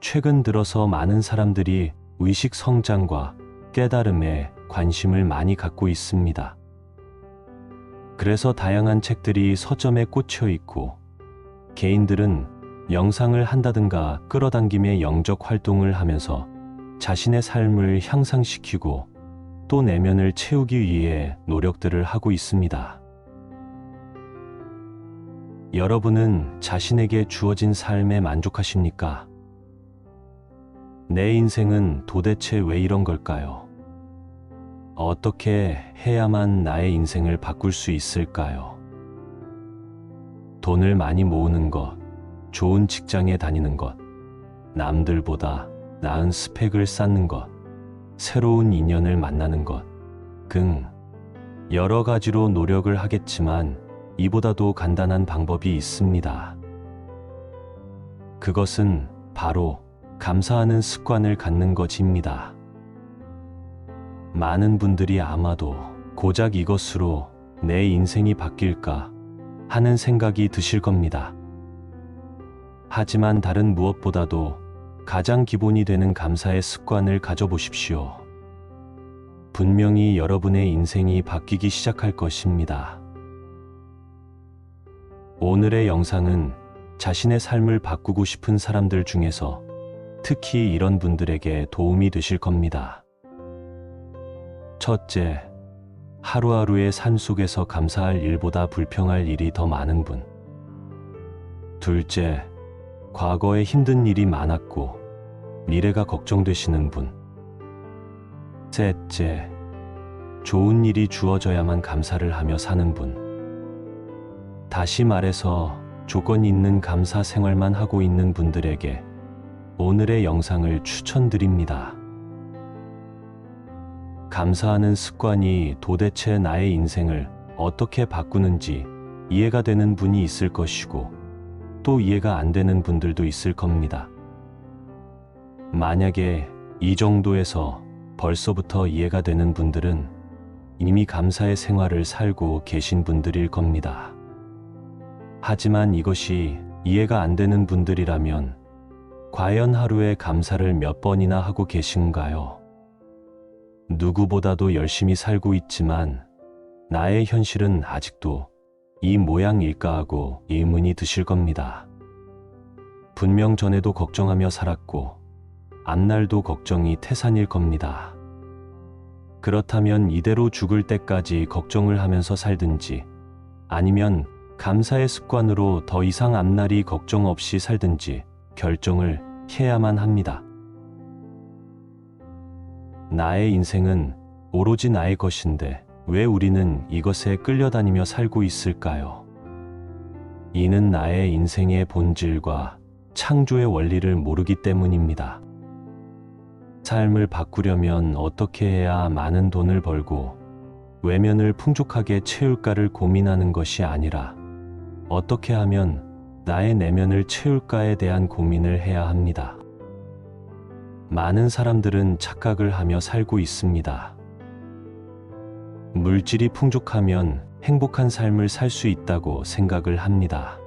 최근 들어서 많은 사람들이 의식 성장과 깨달음에 관심을 많이 갖고 있습니다. 그래서 다양한 책들이 서점에 꽂혀 있고 개인들은 영상을 한다든가 끌어당김의 영적 활동을 하면서 자신의 삶을 향상시키고 또 내면을 채우기 위해 노력들을 하고 있습니다. 여러분은 자신에게 주어진 삶에 만족하십니까? 내 인생은 도대체 왜 이런 걸까요? 어떻게 해야만 나의 인생을 바꿀 수 있을까요? 돈을 많이 모으는 것, 좋은 직장에 다니는 것, 남들보다 나은 스펙을 쌓는 것, 새로운 인연을 만나는 것, 등 여러 가지로 노력을 하겠지만 이보다도 간단한 방법이 있습니다. 그것은 바로 감사하는 습관을 갖는 것입니다. 많은 분들이 아마도 고작 이것으로 내 인생이 바뀔까 하는 생각이 드실 겁니다. 하지만 다른 무엇보다도 가장 기본이 되는 감사의 습관을 가져보십시오. 분명히 여러분의 인생이 바뀌기 시작할 것입니다. 오늘의 영상은 자신의 삶을 바꾸고 싶은 사람들 중에서 특히 이런 분들에게 도움이 되실 겁니다. 첫째, 하루하루의 산 속에서 감사할 일보다 불평할 일이 더 많은 분. 둘째, 과거에 힘든 일이 많았고 미래가 걱정되시는 분. 셋째, 좋은 일이 주어져야만 감사를 하며 사는 분. 다시 말해서 조건 있는 감사 생활만 하고 있는 분들에게 오늘의 영상을 추천드립니다. 감사하는 습관이 도대체 나의 인생을 어떻게 바꾸는지 이해가 되는 분이 있을 것이고 또 이해가 안 되는 분들도 있을 겁니다. 만약에 이 정도에서 벌써부터 이해가 되는 분들은 이미 감사의 생활을 살고 계신 분들일 겁니다. 하지만 이것이 이해가 안 되는 분들이라면 과연 하루에 감사를 몇 번이나 하고 계신가요? 누구보다도 열심히 살고 있지만 나의 현실은 아직도 이 모양일까 하고 의문이 드실 겁니다. 분명 전에도 걱정하며 살았고 앞날도 걱정이 태산일 겁니다. 그렇다면 이대로 죽을 때까지 걱정을 하면서 살든지 아니면 감사의 습관으로 더 이상 앞날이 걱정 없이 살든지 결정을 해야만 합니다. 나의 인생은 오로지 나의 것인데 왜 우리는 이것에 끌려다니며 살고 있을까요? 이는 나의 인생의 본질과 창조의 원리를 모르기 때문입니다. 삶을 바꾸려면 어떻게 해야 많은 돈을 벌고 외면을 풍족하게 채울까를 고민하는 것이 아니라 어떻게 하면 나의 내면을 채울까에 대한 고민을 해야 합니다. 많은 사람들은 착각을 하며 살고 있습니다. 물질이 풍족하면 행복한 삶을 살 수 있다고 생각을 합니다.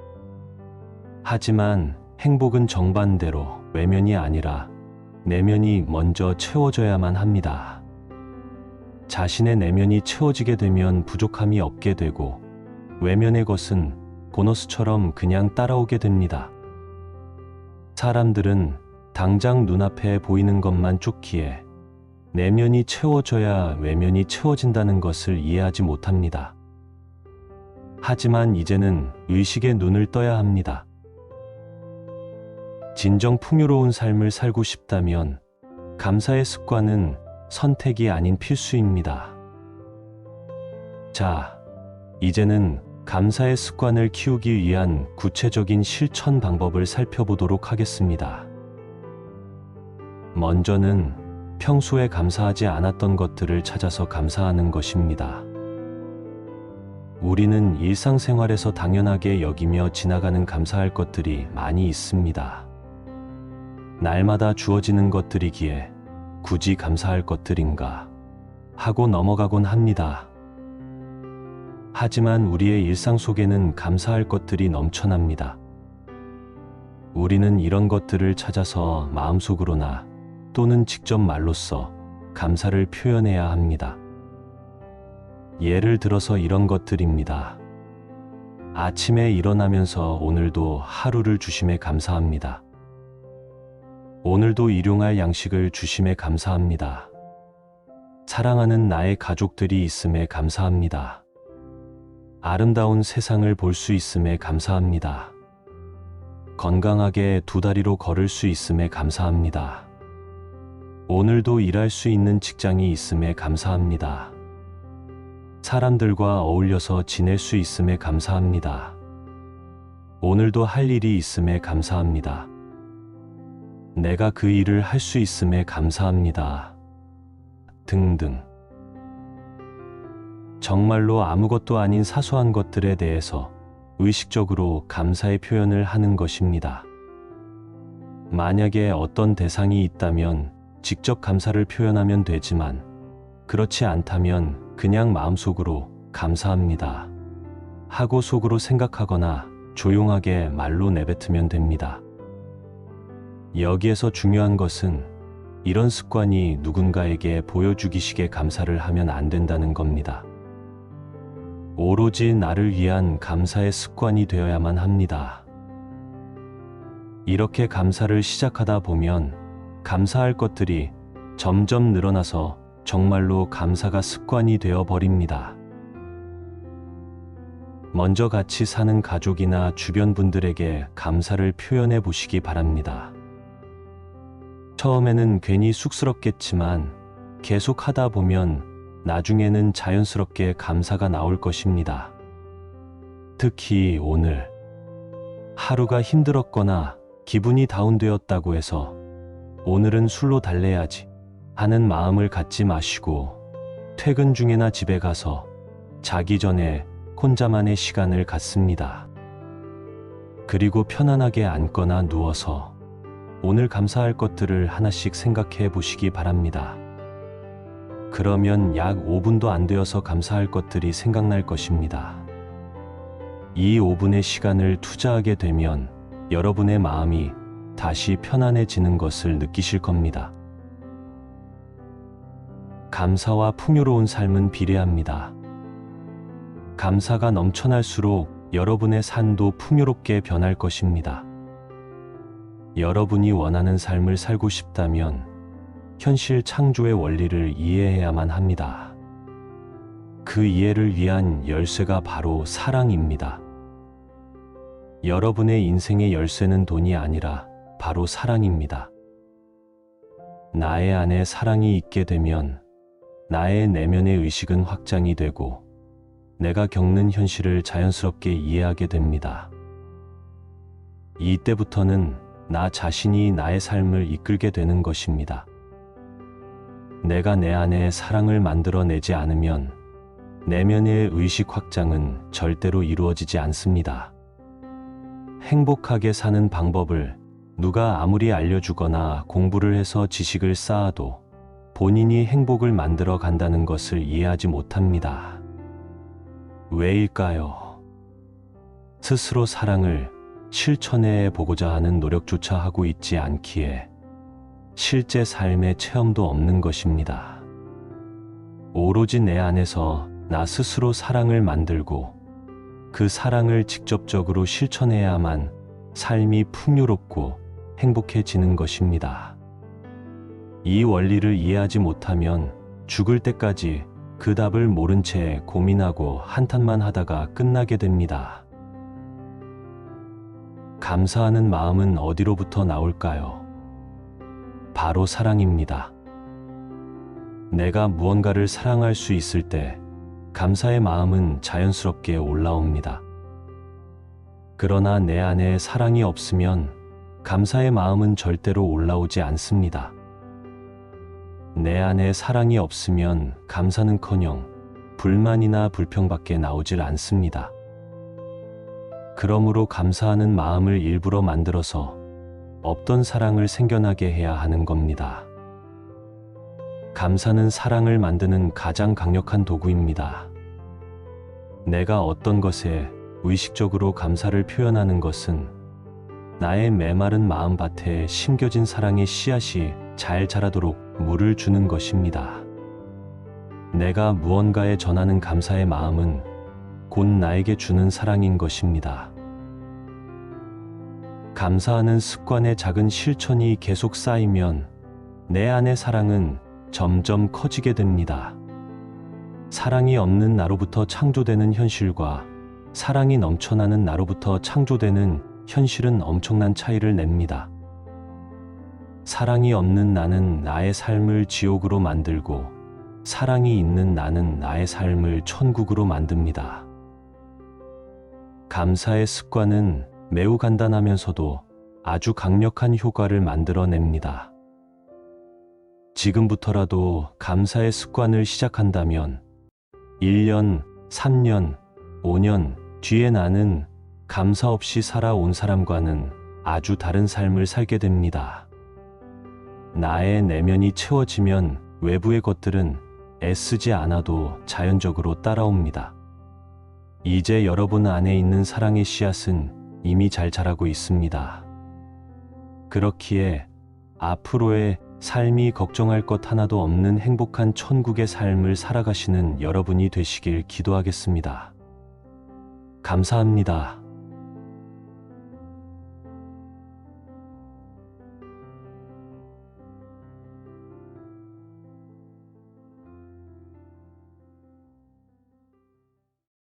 하지만 행복은 정반대로 외면이 아니라 내면이 먼저 채워져야만 합니다. 자신의 내면이 채워지게 되면 부족함이 없게 되고 외면의 것은 보너스처럼 그냥 따라오게 됩니다. 사람들은 당장 눈앞에 보이는 것만 쫓기에 내면이 채워져야 외면이 채워진다는 것을 이해하지 못합니다. 하지만 이제는 의식의 눈을 떠야 합니다. 진정 풍요로운 삶을 살고 싶다면 감사의 습관은 선택이 아닌 필수입니다. 자, 이제는 감사의 습관을 키우기 위한 구체적인 실천 방법을 살펴보도록 하겠습니다. 먼저는 평소에 감사하지 않았던 것들을 찾아서 감사하는 것입니다. 우리는 일상생활에서 당연하게 여기며 지나가는 감사할 것들이 많이 있습니다. 날마다 주어지는 것들이기에 굳이 감사할 것들인가 하고 넘어가곤 합니다. 하지만 우리의 일상 속에는 감사할 것들이 넘쳐납니다. 우리는 이런 것들을 찾아서 마음속으로나 또는 직접 말로써 감사를 표현해야 합니다. 예를 들어서 이런 것들입니다. 아침에 일어나면서 오늘도 하루를 주심에 감사합니다. 오늘도 일용할 양식을 주심에 감사합니다. 사랑하는 나의 가족들이 있음에 감사합니다. 아름다운 세상을 볼 수 있음에 감사합니다. 건강하게 두 다리로 걸을 수 있음에 감사합니다. 오늘도 일할 수 있는 직장이 있음에 감사합니다. 사람들과 어울려서 지낼 수 있음에 감사합니다. 오늘도 할 일이 있음에 감사합니다. 내가 그 일을 할 수 있음에 감사합니다. 등등. 정말로 아무것도 아닌 사소한 것들에 대해서 의식적으로 감사의 표현을 하는 것입니다. 만약에 어떤 대상이 있다면 직접 감사를 표현하면 되지만 그렇지 않다면 그냥 마음속으로 감사합니다. 하고 속으로 생각하거나 조용하게 말로 내뱉으면 됩니다. 여기에서 중요한 것은 이런 습관이 누군가에게 보여주기식의 감사를 하면 안 된다는 겁니다. 오로지 나를 위한 감사의 습관이 되어야만 합니다. 이렇게 감사를 시작하다 보면 감사할 것들이 점점 늘어나서 정말로 감사가 습관이 되어 버립니다. 먼저 같이 사는 가족이나 주변 분들에게 감사를 표현해 보시기 바랍니다. 처음에는 괜히 쑥스럽겠지만 계속 하다 보면 나중에는 자연스럽게 감사가 나올 것입니다. 특히 오늘 하루가 힘들었거나 기분이 다운되었다고 해서 오늘은 술로 달래야지 하는 마음을 갖지 마시고 퇴근 중에나 집에 가서 자기 전에 혼자만의 시간을 갖습니다. 그리고 편안하게 앉거나 누워서 오늘 감사할 것들을 하나씩 생각해 보시기 바랍니다. 그러면 약 5분도 안 되어서 감사할 것들이 생각날 것입니다. 이 5분의 시간을 투자하게 되면 여러분의 마음이 다시 편안해지는 것을 느끼실 겁니다. 감사와 풍요로운 삶은 비례합니다. 감사가 넘쳐날수록 여러분의 산도 풍요롭게 변할 것입니다. 여러분이 원하는 삶을 살고 싶다면 현실 창조의 원리를 이해해야만 합니다. 그 이해를 위한 열쇠가 바로 사랑입니다. 여러분의 인생의 열쇠는 돈이 아니라 바로 사랑입니다. 나의 안에 사랑이 있게 되면 나의 내면의 의식은 확장이 되고 내가 겪는 현실을 자연스럽게 이해하게 됩니다. 이때부터는 나 자신이 나의 삶을 이끌게 되는 것입니다. 내가 내 안에 사랑을 만들어내지 않으면 내면의 의식 확장은 절대로 이루어지지 않습니다. 행복하게 사는 방법을 누가 아무리 알려주거나 공부를 해서 지식을 쌓아도 본인이 행복을 만들어 간다는 것을 이해하지 못합니다. 왜일까요? 스스로 사랑을 실천해 보고자 하는 노력조차 하고 있지 않기에 실제 삶의 체험도 없는 것입니다. 오로지 내 안에서 나 스스로 사랑을 만들고 그 사랑을 직접적으로 실천해야만 삶이 풍요롭고 행복해지는 것입니다. 이 원리를 이해하지 못하면 죽을 때까지 그 답을 모른 채 고민하고 한탄만 하다가 끝나게 됩니다. 감사하는 마음은 어디로부터 나올까요? 바로 사랑입니다. 내가 무언가를 사랑할 수 있을 때 감사의 마음은 자연스럽게 올라옵니다. 그러나 내 안에 사랑이 없으면 감사의 마음은 절대로 올라오지 않습니다. 내 안에 사랑이 없으면 감사는 커녕 불만이나 불평밖에 나오질 않습니다. 그러므로 감사하는 마음을 일부러 만들어서 없던 사랑을 생겨나게 해야 하는 겁니다. 감사는 사랑을 만드는 가장 강력한 도구입니다. 내가 어떤 것에 의식적으로 감사를 표현하는 것은 나의 메마른 마음밭에 심겨진 사랑의 씨앗이 잘 자라도록 물을 주는 것입니다. 내가 무언가에 전하는 감사의 마음은 곧 나에게 주는 사랑인 것입니다. 감사하는 습관의 작은 실천이 계속 쌓이면 내 안의 사랑은 점점 커지게 됩니다. 사랑이 없는 나로부터 창조되는 현실과 사랑이 넘쳐나는 나로부터 창조되는 현실은 엄청난 차이를 냅니다. 사랑이 없는 나는 나의 삶을 지옥으로 만들고 사랑이 있는 나는 나의 삶을 천국으로 만듭니다. 감사의 습관은 매우 간단하면서도 아주 강력한 효과를 만들어냅니다. 지금부터라도 감사의 습관을 시작한다면 1년, 3년, 5년 뒤에 나는 감사 없이 살아온 사람과는 아주 다른 삶을 살게 됩니다. 나의 내면이 채워지면 외부의 것들은 애쓰지 않아도 자연적으로 따라옵니다. 이제 여러분 안에 있는 사랑의 씨앗은 이미 잘 자라고 있습니다. 그렇기에 앞으로의 삶이 걱정할 것 하나도 없는 행복한 천국의 삶을 살아가시는 여러분이 되시길 기도하겠습니다. 감사합니다.